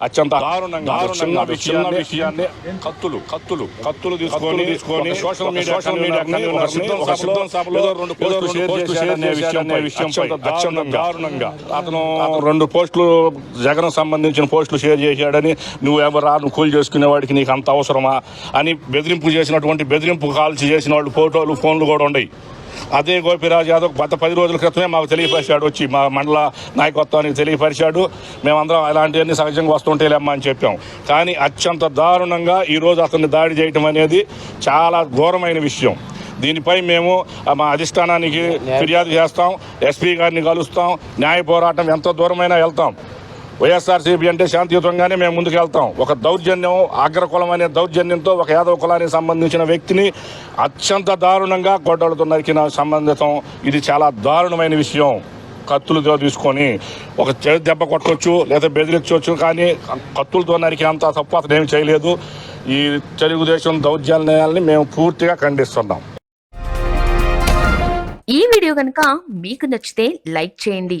అత్యంత దారుణంగా చిన్న చిన్న విషయాన్ని కత్తులు కత్తులు కత్తులు తీసుకొని తీసుకొని సోషల్ మీడియా సోషల్ మీడియా ఒక సిద్ధం సభలో రెండు పోస్టులు షేర్ విషయం విషయం అత్యంత దారుణంగా అతను రెండు పోస్టులు జగన్ సంబంధించిన పోస్టులు షేర్ చేశాడని నువ్వు ఎవరా నువ్వు కూలి చేసుకునే వాడికి నీకు అంత అవసరమా అని బెదిరింపు చేసినటువంటి బెదిరింపు కాల్స్ చేసిన వాళ్ళు ఫోటోలు ఫోన్లు కూడా ఉన్నాయి అదే గోపిరాజ్ యాదవ్ గత పది రోజుల క్రితమే మాకు తెలియపరిచాడు వచ్చి మా మండల నాయకత్వానికి తెలియపరిచాడు. మేమందరం అలాంటివన్నీ సహజంగా వస్తుంటేలేమ్మా అని చెప్పాం. కానీ అత్యంత దారుణంగా ఈరోజు అతన్ని దాడి చేయటం అనేది చాలా ఘోరమైన విషయం. దీనిపై మేము మా అధిష్టానానికి ఫిర్యాదు చేస్తాం ఎస్పీ గారిని కలుస్తాం న్యాయ పోరాటం ఎంత దూరమైనా వెళ్తాం. వైఎస్ఆర్సీపీ అంటే శాంతియుతంగానే మేము ముందుకు వెళ్తాం. ఒక దౌర్జన్యం అగ్రకులం అనే దౌర్జన్యంతో ఒక యాదవ కులానికి సంబంధించిన వ్యక్తిని అత్యంత దారుణంగా గొడ్డలతో నరికిన సంబంధితం. ఇది చాలా దారుణమైన విషయం. కత్తులతో తీసుకొని ఒక చెడు దెబ్బ కొట్టవచ్చు లేదా బెదిరించవచ్చు కానీ కత్తులతో నరికి అంత తప్పు అతను ఏమి చేయలేదు. ఈ తెలుగుదేశం దౌర్జన్యాలని మేము పూర్తిగా ఖండిస్తున్నాం. ఈ వీడియో కనుక మీకు నచ్చితే లైక్ చేయండి.